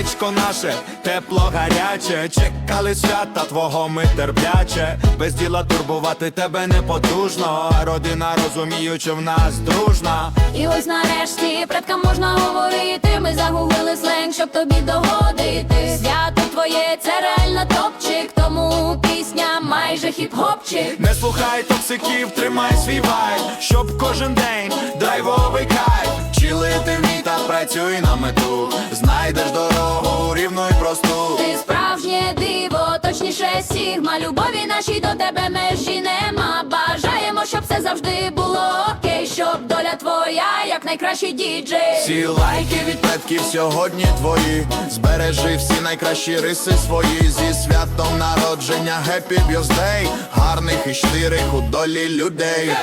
Сердечко наше, тепло гаряче, чекали свята твого ми терпляче, без діла турбувати тебе не потужно, а родина розуміючи в нас дружна. І ось нарешті предкам можна говорити. Ми загуглили сленг, щоб тобі догодити. Свято твоє це реально топчик, тому пісня майже хіп-хопчик. Не слухай токсиків, тримай свій вайб, щоб кожен день драйвовий кайф. Чилити вмій та працюй на мету, знайдеш дорогу рівну і просту. Ти справжнє диво, точніше сігма. Любові нашій до тебе межі нема. Бажаємо, щоб все завжди було окей, щоб доля твоя, як найкращий діджей. Всі лайки від предків сьогодні твої. Збережи всі найкращі риси свої зі святом народження, Happy Birthday Гарних і щирих у долі людей.